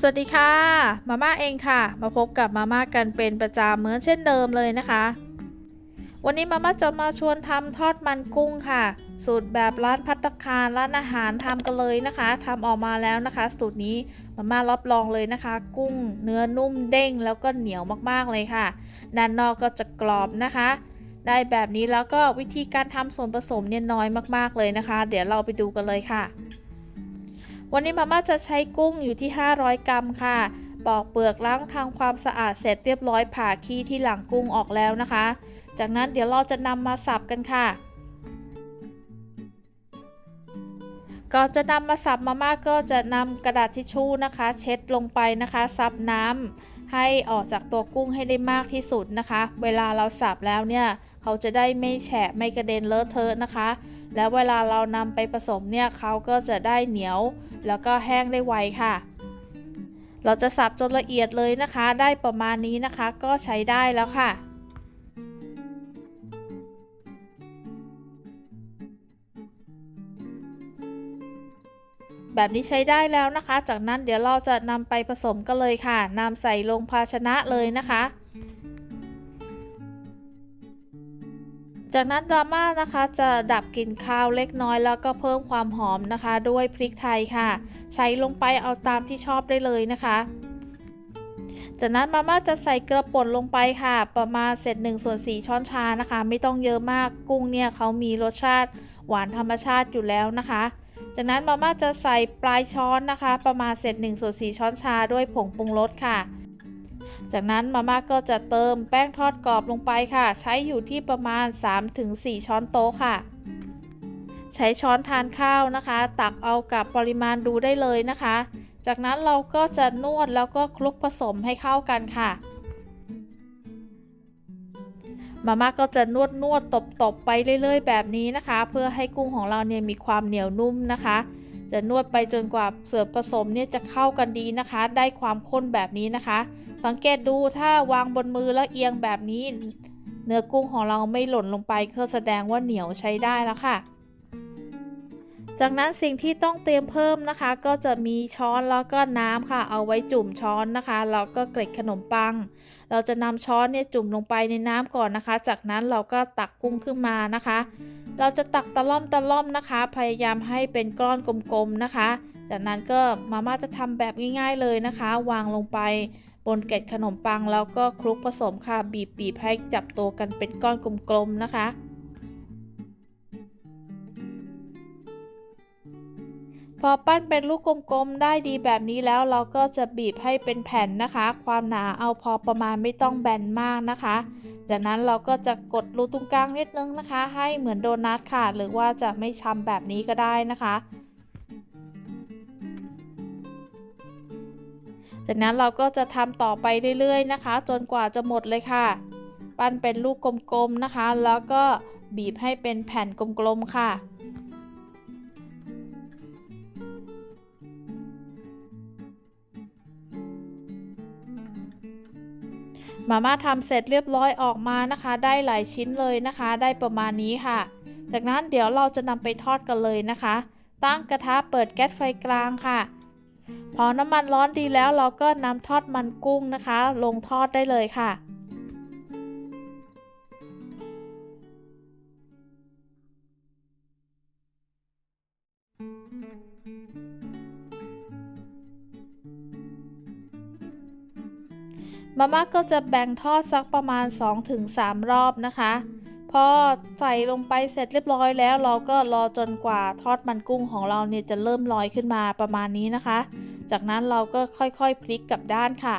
สวัสดีค่ะ มาม่าเองค่ะ มาพบกับมาม่ากันเป็นประจำเหมือนเช่นเดิมเลยนะคะ วันนี้มาม่าจะมาชวนทำทอดมันกุ้งค่ะ สูตรแบบร้านพัตตาคารร้านอาหารทำกันเลยนะคะทำออกมาแล้วนะคะ สูตรนี้มาม่ารับรองเลยนะคะ กุ้งเนื้อนุ่มเด้งแล้วก็เหนียวมากๆเลยค่ะด้านนอกก็จะกรอบนะคะ ได้แบบนี้แล้วก็วิธีการทำส่วนผสมเนี่ยน้อยมากๆเลยนะคะ เดี๋ยวเราไปดูกันเลยค่ะ วันนี้มาม่าจะใช้กุ้งอยู่ที่ 500 กรัมค่ะ ปอกเปลือกล้างทำความสะอาดเสร็จเรียบร้อยผ่าขี้ที่หลังกุ้งออกแล้วนะคะ จากนั้นเดี๋ยวเราจะนำมาสับกันค่ะ ก่อนจะนำมาสับมาม่าก็จะนำกระดาษทิชชู่นะคะ เช็ดลงไปนะคะ ซับน้ำ ให้ออกจากตัวกุ้งให้ได้มากที่สุดนะคะ เวลาเราสับแล้วเนี่ยเขาจะได้ไม่แฉะไม่กระเด็นเลอะเทอะนะคะ แล้วเวลาเรานำไปผสมเนี่ยเขาก็จะได้เหนียว แล้วก็แห้งได้ไวค่ะ เราจะสับจนละเอียดเลยนะคะ ได้ประมาณนี้นะคะ ก็ใช้ได้แล้วค่ะ แบบนี้ใช้ได้แล้วนะคะ จากนั้นเดี๋ยวเราจะนำไปผสมกันเลยค่ะนำใส่ลงภาชนะเลยนะคะ จากนั้นดราม่านะคะจะดับกลิ่นคาวเล็กน้อยแล้วก็เพิ่มความหอมนะคะ ด้วยพริกไทยค่ะ ใส่ลงไปเอาตามที่ชอบได้เลยนะคะจากนั้นมาม่าจะใส่เกลือป่นลงไปค่ะ ประมาณเศษ1ส่วน4ช้อนชานะคะ ไม่ต้องเยอะมากกุ้งเนี่ยเขามีรสชาติหวานธรรมชาติอยู่แล้วนะคะ จากนั้นมาม่าจะใส่ปลายช้อนนะคะ ประมาณเศษ1ส่วน4ช้อนชาด้วยผงปรุงรสค่ะ จากนั้นมาม่าก็จะเติมแป้งทอดกรอบลงไปค่ะ ใช้อยู่ที่ประมาณ 3-4 ช้อนโต๊ะค่ะ ใช้ช้อนทานข้าวนะคะ ตักเอากับปริมาณดูได้เลยนะคะ จากนั้นเราก็จะนวดแล้วก็คลุกผสมให้เข้ากันค่ะ มาม่าก็จะนวดนวดตบตบไปเรื่อยๆ แบบนี้นะคะ เพื่อให้กุ้งของเราเนี่ยมีความเหนียวนุ่มนะคะ จะนวดไปจนกว่าส่วนผสมเนี่ยจะเข้ากันดีนะคะ ได้ความข้นแบบนี้นะคะ สังเกตดูถ้าวางบนมือแล้วเอียงแบบนี้ เนื้อกุ้งของเราไม่หล่นลงไปก็แสดงว่าเหนียวใช้ได้แล้วค่ะ จากนั้นสิ่งที่ต้องเตรียมเพิ่มนะคะ ก็จะมีช้อนแล้วก็น้ำค่ะ เอาไว้จุ่มช้อนนะคะแล้วก็เกล็ดขนมปัง เราจะนำช้อนเนี่ยจุ่มลงไปในน้ำก่อนนะคะ จากนั้นเราก็ตักกุ้งขึ้นมานะคะ เราจะตักตะล่อมตะล่อมนะคะ พยายามให้เป็นก้อนกลมๆนะคะ จากนั้นก็มาม่าจะทำแบบง่าย ๆเลยนะคะ วางลงไปบนเกล็ดขนมปังแล้วก็คลุกผสมค่ะบีบๆให้จับตัวกันเป็นก้อนกลมๆนะคะ พอปั้นเป็นลูกกลมๆได้ดีแบบนี้แล้วเราก็จะบีบให้เป็นแผ่นนะคะ ความหนาเอาพอประมาณไม่ต้องแบนมากนะคะ จากนั้นเราก็จะกดรูตรงกลางนิดนึงนะคะ ให้เหมือนโดนัทค่ะ หรือว่าจะไม่ทำแบบนี้ก็ได้นะคะ จากนั้นเราก็จะทำต่อไปเรื่อยๆนะคะ จนกว่าจะหมดเลยค่ะ ปั้นเป็นลูกกลมๆนะคะ แล้วก็บีบให้เป็นแผ่นกลมๆค่ะ มาม่าทำเสร็จเรียบร้อยออกมานะคะ ได้หลายชิ้นเลยนะคะ ได้ประมาณนี้ค่ะ จากนั้นเดี๋ยวเราจะนำไปทอดกันเลยนะคะ ตั้งกระทะเปิดแก๊สไฟกลางค่ะ พอน้ำมันร้อนดีแล้วเราก็นำทอดมันกุ้งนะคะ ลงทอดได้เลยค่ะ มาม่าก็จะแบ่งทอดสักประมาณ 2-3 รอบนะคะพอใส่ลงไปเสร็จเรียบร้อยแล้ว เราก็รอจนกว่าทอดมันกุ้งของเราเนี่ยจะเริ่มลอยขึ้นมาประมาณนี้นะคะ จากนั้นเราก็ค่อยๆพลิกกลับด้านค่ะ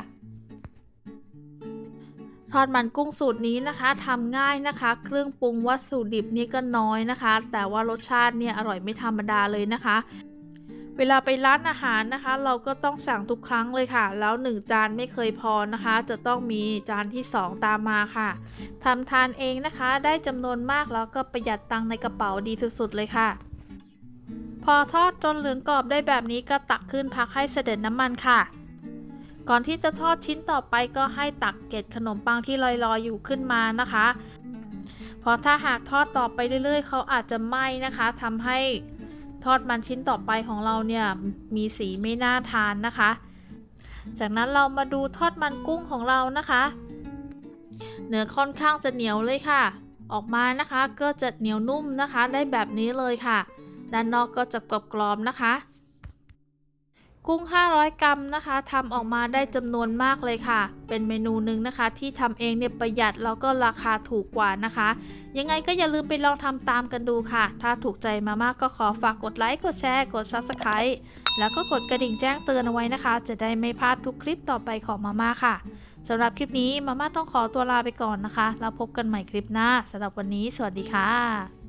ทอดมันกุ้งสูตรนี้นะคะทำง่ายนะคะ เครื่องปรุงวัตถุดิบนี่ก็น้อยนะคะ แต่ว่ารสชาติเนี่ยอร่อยไม่ธรรมดาเลยนะคะ เวลาไปร้านอาหารนะคะ เราก็ต้องสั่งทุกครั้งเลยค่ะ แล้วหนึ่งจานไม่เคยพอนะคะ จะต้องมีจานที่สองตามมาค่ะทำทานเองนะคะ ได้จำนวนมากแล้วก็ประหยัดตังในกระเป๋าดีสุดๆเลยค่ะ พอทอดจนเหลืองกรอบได้แบบนี้ก็ตักขึ้นพักให้เสด็จน้ำมันค่ะ ก่อนที่จะทอดชิ้นต่อไปก็ให้ตักเกล็ดขนมปังที่ลอยๆอยู่ขึ้นมานะคะ เพราะถ้าหากทอดต่อไปเรื่อยๆ เขาอาจจะไหม้นะคะทำให้ ทอดมันชิ้นต่อไปของเราเนี่ยมีสีไม่น่าทานนะคะ จากนั้นเรามาดูทอดมันกุ้งของเรานะคะ เนื้อค่อนข้างจะเหนียวเลยค่ะ ออกมานะคะก็จะเหนียวนุ่มนะคะ ได้แบบนี้เลยค่ะ ด้านนอกก็จะกรอบกรอบๆนะคะ กุ้ง 500 กรัมนะคะทำออกมาได้จำนวนมากเลยค่ะ เป็นเมนูหนึ่งนะคะที่ทำเองเนี่ยประหยัดแล้วก็ราคาถูกกว่านะคะ ยังไงก็อย่าลืมไปลองทำตามกันดูค่ะ ถ้าถูกใจมามากก็ขอฝากกดไลค์ กดแชร์ กด Subscribe แล้วก็กดกระดิ่งแจ้งเตือนเอาไว้นะคะ จะได้ไม่พลาดทุกคลิปต่อไปของมาม่าค่ะสำหรับคลิปนี้มาม่าต้องขอตัวลาไปก่อนนะคะ แล้วพบกันใหม่คลิปหน้าสำหรับวันนี้ สวัสดีค่ะ